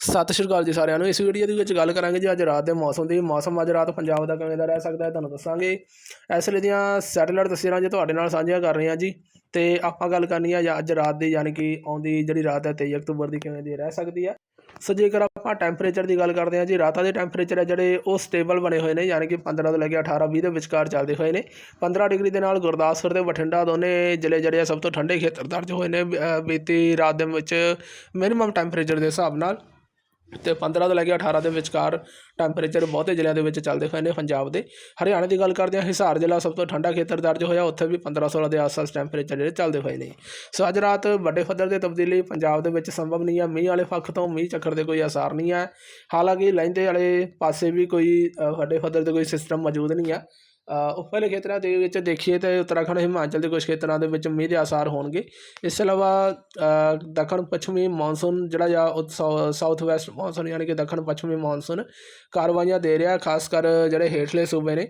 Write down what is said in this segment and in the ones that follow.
ਸਤਿ ਸ਼੍ਰੀ ਅਕਾਲ ਜੀ ਸਾਰਿਆਂ ਨੂੰ। ਇਸ ਵੀਡੀਓ ਦੇ ਵਿੱਚ ਗੱਲ ਕਰਾਂਗੇ ਜੀ ਅੱਜ ਰਾਤ ਦੇ ਮੌਸਮ ਦੀ। ਮੌਸਮ ਅੱਜ ਰਾਤ ਪੰਜਾਬ ਦਾ ਕਿਵੇਂ ਦਾ ਰਹਿ ਸਕਦਾ ਹੈ ਤੁਹਾਨੂੰ ਦੱਸਾਂਗੇ। ਇਸ ਲਈ ਦੀਆਂ ਸੈਟੇਲਾਈਟ ਤਸਵੀਰਾਂ ਜੀ ਤੁਹਾਡੇ ਨਾਲ ਸਾਂਝੀਆਂ ਕਰ ਰਹੇ ਹਾਂ ਜੀ, ਤੇ ਆਪਾਂ ਗੱਲ ਕਰਨੀ ਹੈ ਅੱਜ ਰਾਤ ਦੀ, ਯਾਨੀ ਕਿ ਆਉਂਦੀ ਜਿਹੜੀ ਰਾਤ ਹੈ 23 ਅਕਤੂਬਰ ਦੀ ਕਿਵੇਂ ਦੀ ਰਹਿ ਸਕਦੀ ਹੈ। ਸੋ ਜੇਕਰ ਆਪਾਂ ਟੈਂਪਰੇਚਰ ਦੀ ਗੱਲ ਕਰਦੇ ਹਾਂ ਜੀ, ਰਾਤਾਂ ਦੇ ਟੈਂਪਰੇਚਰ ਹੈ ਜਿਹੜੇ, ਉਹ ਸਟੇਬਲ ਬਣੇ ਹੋਏ ਨੇ, ਯਾਨੀ ਕਿ 15 ਤੋਂ ਲੈ ਕੇ 18 20 ਦੇ ਵਿਚਕਾਰ ਚੱਲਦੇ ਹੋਏ ਨੇ। 15 ਡਿਗਰੀ ਦੇ ਨਾਲ ਗੁਰਦਾਸਪੁਰ ਤੇ ਬਠਿੰਡਾ ਦੋਨੇ ਜ਼ਿਲ੍ਹੇ ਜਿਹੜੇ ਆ ਸਭ ਤੋਂ ਠੰਡੇ ਖੇਤਰ ਦਰਜ ਹੋਏ ਨੇ ਬੀਤੀ ਰਾਤ ਦੇ ਵਿੱਚ ਮਿਨੀਮਮ ਟੈਂਪਰੇਚਰ ਦੇ ਹਿਸਾਬ ਨਾਲ। ਤੇ 15 ਤੋਂ ਲੈ ਕੇ 18 ਦੇ ਵਿਚਕਾਰ ਟੈਂਪਰੇਚਰ ਬਹੁਤੇ ਜ਼ਿਲ੍ਹਿਆਂ ਦੇ ਵਿੱਚ ਚੱਲਦੇ ਹੋਏ ਨੇ ਪੰਜਾਬ ਦੇ। ਹਰਿਆਣਾ ਦੀ ਗੱਲ ਕਰਦੇ ਹਾਂ, ਹਿਸਾਰ ਜ਼ਿਲ੍ਹਾ ਸਭ ਤੋਂ ਠੰਡਾ ਖੇਤਰ ਦਰਜ ਹੋਇਆ, ਉੱਥੇ ਵੀ 15 16 ਦੇ ਆਸ-ਪਾਸ ਟੈਂਪਰੇਚਰ ਜਿਹੜੇ ਚੱਲਦੇ ਹੋਏ ਨੇ। ਸੋ ਅੱਜ ਰਾਤ ਵੱਡੇ ਪੱਧਰ ਤੇ ਤਬਦੀਲੀ ਪੰਜਾਬ ਦੇ ਵਿੱਚ ਸੰਭਵ ਨਹੀਂ ਹੈ। ਮੀਂਹ ਵਾਲੇ ਪੱਖ ਤੋਂ ਮੀਂਹ ਚੱਕਰ ਦੇ ਕੋਈ ਆਸਾਰ ਨਹੀਂ ਹੈ। ਹਾਲਾਂਕਿ ਲਹਿੰਦੇ ਵਾਲੇ ਪਾਸੇ ਵੀ ਕੋਈ ਵੱਡੇ ਪੱਧਰ ਤੇ ਕੋਈ ਸਿਸਟਮ ਮੌਜੂਦ ਨਹੀਂ ਹੈ। ਉੱਪਰਲੇ ਖੇਤਰਾਂ ਦੇ ਵਿੱਚ ਦੇਖੀਏ ਤਾਂ ਉੱਤਰਾਖੰਡ, ਹਿਮਾਚਲ ਦੇ ਕੁਝ ਖੇਤਰਾਂ ਦੇ ਵਿੱਚ ਮੀਂਹ ਦੇ ਆਸਾਰ ਹੋਣਗੇ। ਇਸ ਤੋਂ ਇਲਾਵਾ ਦੱਖਣ ਪੱਛਮੀ ਮੌਨਸੂਨ ਜਿਹੜਾ ਜਾਂ ਉਹ ਸਾਊ- ਸਾਊਥ ਵੈਸਟ ਮੌਨਸੂਨ ਯਾਨੀ ਕਿ ਦੱਖਣ ਪੱਛਮੀ ਮੌਨਸੂਨ ਕਾਰਵਾਈਆਂ ਦੇ ਰਿਹਾ, ਖਾਸ ਕਰ ਜਿਹੜੇ ਹੇਠਲੇ ਸੂਬੇ ਨੇ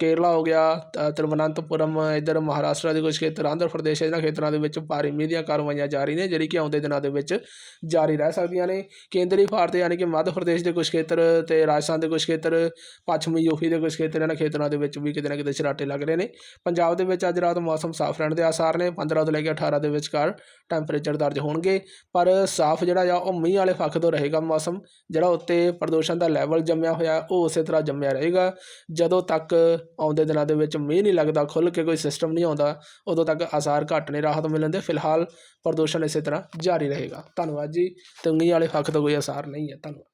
ਕੇਰਲਾ ਹੋ ਗਿਆ ਤ- ਤਿਰਵਨੰਤਪੁਰਮ, ਇੱਧਰ ਮਹਾਰਾਸ਼ਟਰ ਦੇ ਕੁਝ ਖੇਤਰ, ਆਂਧਰ ਪ੍ਰਦੇਸ਼ ਇਹਨਾਂ ਖੇਤਰਾਂ ਦੇ ਵਿੱਚ ਭਾਰੀ ਮੀਂਹ ਦੀਆਂ ਕਾਰਵਾਈਆਂ ਜਾਰੀ ਨੇ, ਜਿਹੜੀ ਕਿ ਆਉਂਦੇ ਦਿਨਾਂ ਦੇ ਵਿੱਚ ਜਾਰੀ ਰਹਿ ਸਕਦੀਆਂ ਨੇ। ਕੇਂਦਰੀ ਭਾਰਤ ਯਾਨੀ ਕਿ ਮੱਧ ਪ੍ਰਦੇਸ਼ ਦੇ ਕੁਝ ਖੇਤਰ ਤੇ ਰਾਜਸਥਾਨ ਦੇ ਕੁਝ ਖੇਤਰ, ਪੱਛਮੀ ਯੂਪੀ ਦੇ ਕੁਝ ਖੇਤਰ ਇਹਨਾਂ ਖੇਤਰਾਂ ਦੇ ਵਿੱਚ ਵੀ ਕਿਤੇ ਨਾ ਕਿਤੇ ਛਰਾਟੇ ਲੱਗ ਰਹੇ ਨੇ। ਪੰਜਾਬ ਦੇ ਵਿੱਚ ਅੱਜ ਰਾਤ ਮੌਸਮ ਸਾਫ਼ ਰਹਿਣ ਦੇ ਆਸਾਰ ਨੇ। 15 ਤੋਂ ਲੈ ਕੇ 18 ਦੇ ਵਿਚਕਾਰ ਟੈਂਪਰੇਚਰ ਦਰਜ ਹੋਣਗੇ। ਪਰ ਸਾਫ਼ ਜਿਹੜਾ ਆ, ਉਹ ਮੀਂਹ ਵਾਲੇ ਪੱਖ ਤੋਂ ਰਹੇਗਾ ਮੌਸਮ। ਜਿਹੜਾ ਉੱਤੇ ਪ੍ਰਦੂਸ਼ਣ ਦਾ ਲੈਵਲ ਜੰਮਿਆ ਹੋਇਆ, ਉਹ ਉਸੇ ਤਰ੍ਹਾਂ ਜੰਮਿਆ ਰਹੇਗਾ। ਜਦੋਂ ਤੱਕ ਆਉਂਦੇ ਦਿਨਾਂ ਦੇ ਵਿੱਚ ਮੀਂਹ ਨਹੀਂ ਲੱਗਦਾ, ਖੁੱਲ੍ਹ ਕੇ ਕੋਈ ਸਿਸਟਮ ਨਹੀਂ ਆਉਂਦਾ, ਉਦੋਂ ਤੱਕ ਆਸਾਰ ਘੱਟ ਨੇ ਰਾਹਤ ਮਿਲਣ ਦੇ। ਫਿਲਹਾਲ ਪ੍ਰਦੂਸ਼ਣ ਇਸੇ ਤਰ੍ਹਾਂ ਜਾਰੀ ਰਹੇਗਾ। ਧੰਨਵਾਦ ਜੀ। ਤੇ ਮੀਂਹ ਵਾਲੇ ਪੱਖ ਤੋਂ ਕੋਈ ਆਸਾਰ ਨਹੀਂ ਹੈ। ਧੰਨਵਾਦ।